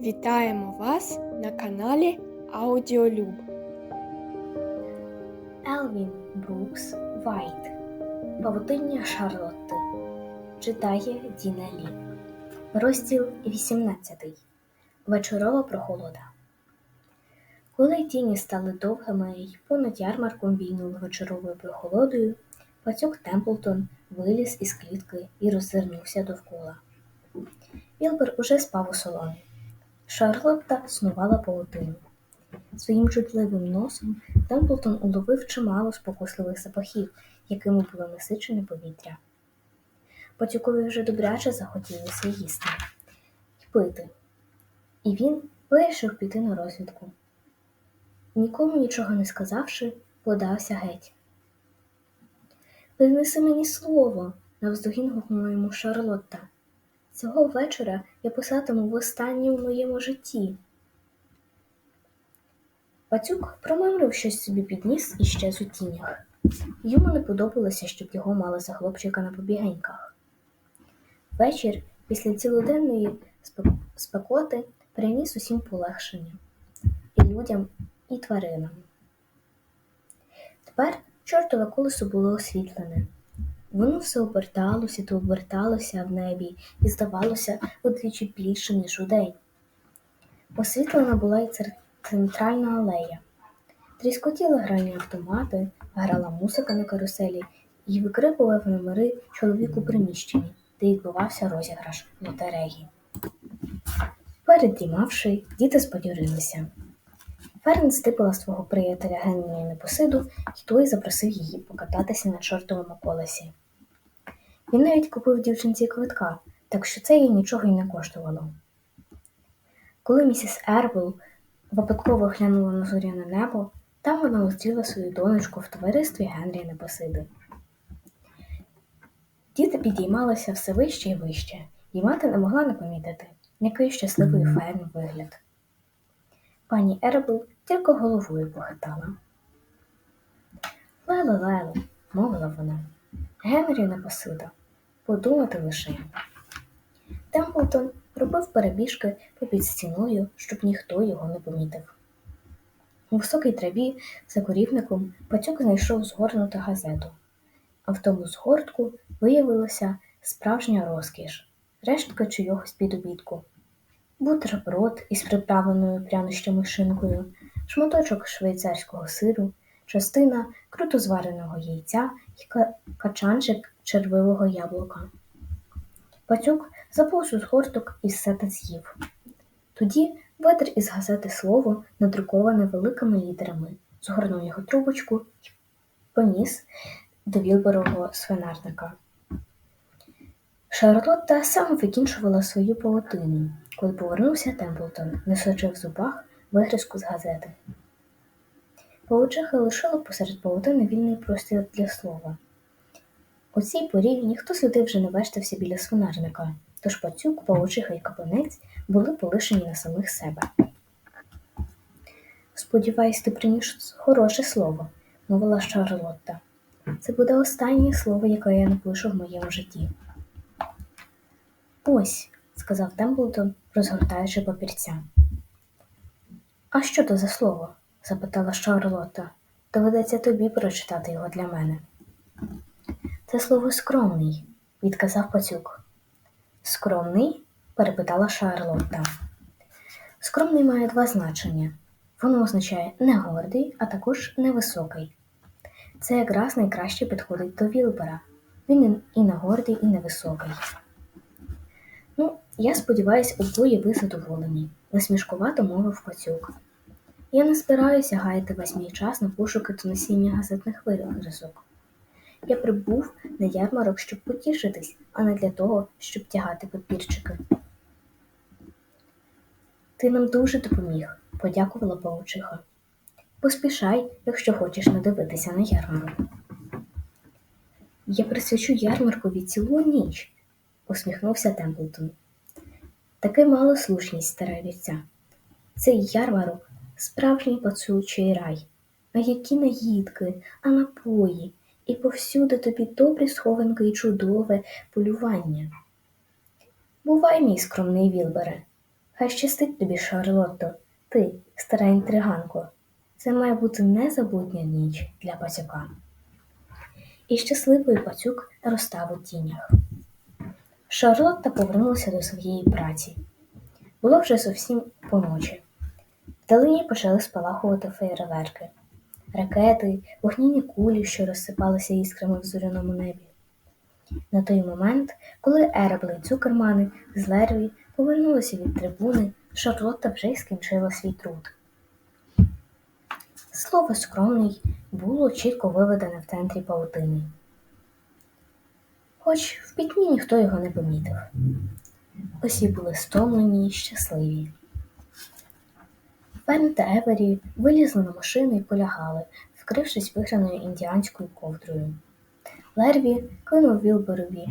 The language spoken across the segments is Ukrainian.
Вітаємо вас на каналі Аудіолюб. Елвін Брукс Вайт Павутиння Шарлотти читає Діна Лі. Розділ 18. Вечорова прохолода. Коли тіні стали довгими й понад ярмарком війнули вечоровою прохолодою, пацюк Темплтон виліз із клітки і роззирнувся довкола. Вілбер уже спав у соломі. Шарлотта снувала павутину. Своїм чутливим носом Темплтон уловив чимало спокусливих запахів, якими було насичене повітря. Пацюкові вже добряче захотілося їсти й пити, і він вирішив піти на розвідку. Нікому нічого не сказавши, подався геть. Принеси мені слово, навздогін гукнула йому Шарлотта. Цього вечора я писатиму востаннє у моєму житті. Пацюк промимрив щось собі під ніс і щез у тінях. Йому не подобалося, щоб його мали за хлопчика на побігеньках. Вечір після цілоденної спекоти приніс усім полегшення і людям, і тваринам. Тепер чортове колесо було освітлене. Воно все оберталося та оберталося в небі і здавалося удвічі більшим, ніж удень. Освітлена була й центральна алея. Тріскотіли грані автомати, грала музика на каруселі і викрикував номери чоловік у приміщенні, де відбувався розіграш лотереї. Передрімавши, діти сподюрилися. Ферн стипала свого приятеля Генрія Непосиду, і той запросив її покататися на чортовому колесі. Він навіть купив дівчинці квитка, так що це їй нічого й не коштувало. Коли місіс Ервел випадково глянула на зоряне небо, там вона зустріла свою донечку в товаристві Генрія Непосиди. Діти підіймалися все вище і вище, і мати не могла не помітити, який щасливий ферм вигляд. Пані Ербл тільки головою похитала. Леле, леле, мовила вона. Генрі Непосида. Подумати лише. Темплтон робив перебіжки попід стіною, щоб ніхто його не помітив. У високій траві за корівником пацюк знайшов згорнуту газету, а в тому згортку виявилася справжня розкіш, рештка чогось підобідку. Бутерброд із приправленою прянощами шинкою, шматочок швейцарського сиру, частина круто звареного яйця і ка- качанчик червивого яблука. Пацюк заповз згорток все те з'їв. Тоді витер із газети слово, надруковане великими літерами, згорнув його трубочку і поніс до Вілборового свинарника. Шарлотта саме викінчувала свою павутину, коли повернувся Темплтон, несучи в зубах вигризку з газети. Павучиха лишила посеред павутини вільний простір для слова. У цій порі ніхто сюди вже не вештався біля свинарника, тож пацюк, павучиха і капанець були полишені на самих себе. Сподіваюсь, ти приніс хороше слово, мовила Шарлотта. Це буде останнє слово, яке я напишу в моєму житті. Ось, сказав Темплтон, розгортаючи папірця. А що то за слово? запитала Шарлотта. Доведеться тобі прочитати його для мене. Це слово скромний, відказав пацюк. Скромний? перепитала Шарлотта. Скромний має два значення. Воно означає не гордий, а також невисокий. Це якраз найкраще підходить до Вілбера. Він і не гордий, і невисокий. Ну, я сподіваюсь, обоє ви задоволені, насмішкувато мовив пацюк. Я не збираюся гаяти весь мій час на пошуки та носіння газетних вирізок. Я прибув на ярмарок, щоб потішитись, а не для того, щоб тягати папірчики. Ти нам дуже допоміг, подякувала павучиха. Поспішай, якщо хочеш надивитися на ярмарок. Я присвячу ярмаркові цілу ніч, усміхнувся Темплтон. Таки мала слушність стара вівця. Цей ярмарок справжній пацючий рай. А які наїдки, а напої, і повсюди тобі добрі схованки і чудове полювання. Бувай, мій скромний Вілбере, Хай щастить тобі, Шарлотто, ти, стара інтриганко. Це має бути незабутня ніч для пацюка. І щасливий пацюк розстав у тінях. Шарлотта повернулася до своєї праці. Було вже зовсім поночі. Вдалині почали спалахувати фейерверки, ракети, вогняні кулі, що розсипалися іскрами в зоряному небі. На той момент, коли Еребли і Цукермани з Лерві повернулися від трибуни, Шарлотта вже й скінчила свій труд. Слово скромний було чітко виведене в центрі паутини. Хоч в пітьмі ніхто його не помітив. Усі були стомлені й щасливі. Фен та Евері вилізли на машину і полягали, вкрившись виграною індіанською ковдрою. Лерві кинув Вілберові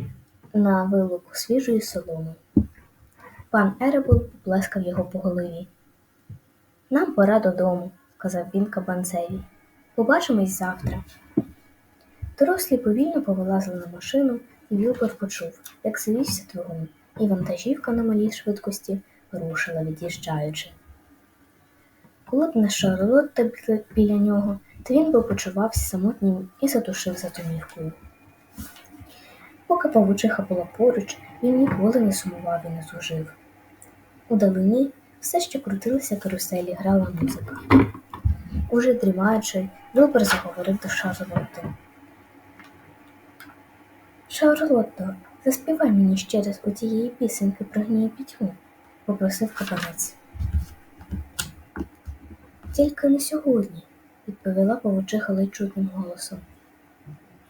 на вилуку свіжої соломи. Пан Еребл поплескав його по голові. Нам пора додому, сказав він кабанцеві. Побачимось завтра. Дорослі повільно повилазили на машину, і Вілбер почув, як завівся двигун, і вантажівка на малій швидкості рушила, від'їжджаючи. Коли б не Шарлотта біля- нього, то він би почувався самотнім і задушив за домівкою. Поки павучиха була поруч, він ніколи не сумував і не зужив. Удалині все ще крутилися каруселі, грала музика. Уже дрімаючи, Вілбер заговорив до Шарлотти. Шарлотто, заспівай мені ще раз у тієї пісеньки про гній пітьму, попросив кабанець. Тільки не сьогодні, відповіла повучиха ледь чутним голосом.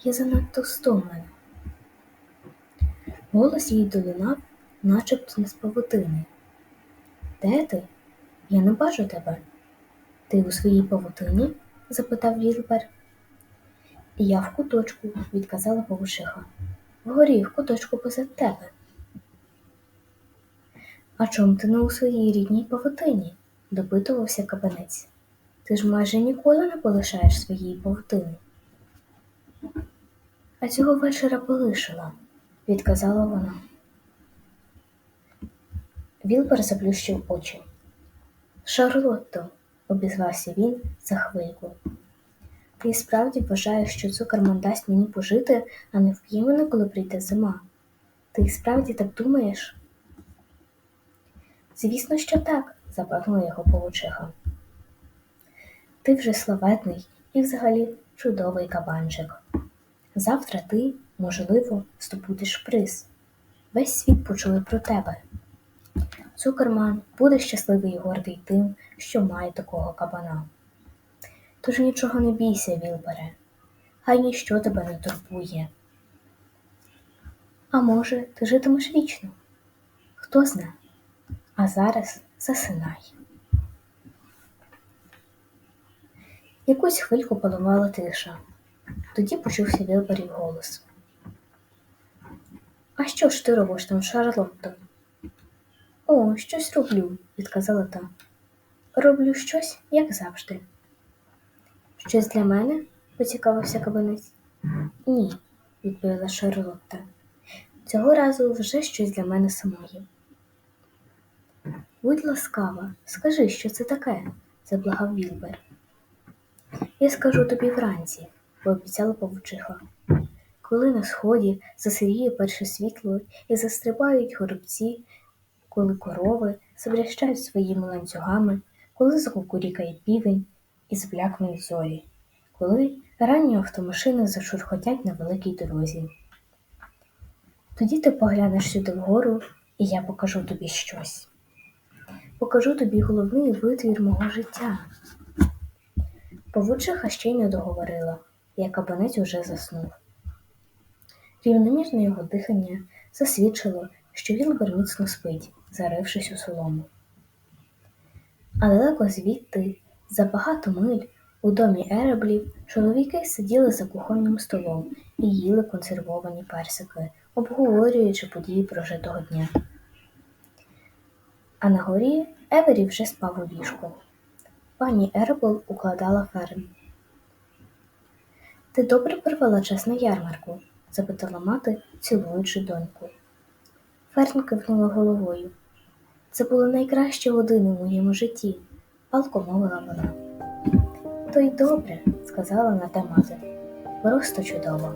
Я занадто стомлена. Голос їй долинав, начебто не з павутини. Де ти? Я не бачу тебе. Ти у своїй павутині? запитав Вілбер. Я в куточку, відказала повучиха. Вгорі, в куточку позад тебе. А чом ти не у своїй рідній павутині? допитувався кабанець. Ти ж майже ніколи не полишаєш своєї павутини. А цього вечора полишила, відказала вона. Вілбер заплющив очі. Шарлотто, обізвався він за хвильку. Ти справді вважаєш, що цукерман дасть мені пожити, а не вп'є мене, коли прийде зима. Ти справді так думаєш? Звісно, що так, запевнила його повучиха. Ти вже славетний і взагалі чудовий кабанчик. Завтра ти, можливо, здобудеш приз. Весь світ почує про тебе. Цукерман буде щасливий і гордий тим, що має такого кабана. Тож нічого не бійся, Вілбере, хай ніщо тебе не турбує. А може, ти житимеш вічно? Хто зна? А зараз засинай. Якусь хвильку панувала тиша. Тоді почувся Вілберів голос. А що ж ти робиш там, Шарлотто? О, щось роблю, відказала та. Роблю щось, як завжди. Щось для мене? поцікавився кабанець. Ні, відповіла Шарлотта. Цього разу вже щось для мене самої. Будь ласкава, скажи, що це таке, заблагав Вілбер. Я скажу тобі вранці, пообіцяла павучиха. Коли на сході засиріє перше світло і застрибають горобці, коли корови забрящають своїми ланцюгами, коли закукурікає півень і зблякнуть зорі, коли ранні автомашини зашурхотять на великій дорозі. Тоді ти поглянеш сюди вгору, і я покажу тобі щось. Покажу тобі головний витвір мого життя. Павучиха ще й не договорила, як кабанець уже заснув. Рівномірне його дихання засвідчило, що Вілбер міцно спить, зарившись у солому. А далеко звідти, за багато миль, у домі Ереблів, чоловіки сиділи за кухонним столом і їли консервовані персики, обговорюючи події прожитого дня. А на горі Евері вже спав у ліжку. Пані Ербл укладала ферм. Ти добре провела час на ярмарку? запитала мати, цілуючи доньку. Ферн кивнула головою. Це були найкращі години в моєму житті, палко мовила вона. То й добре, сказала на те мати. Просто чудово.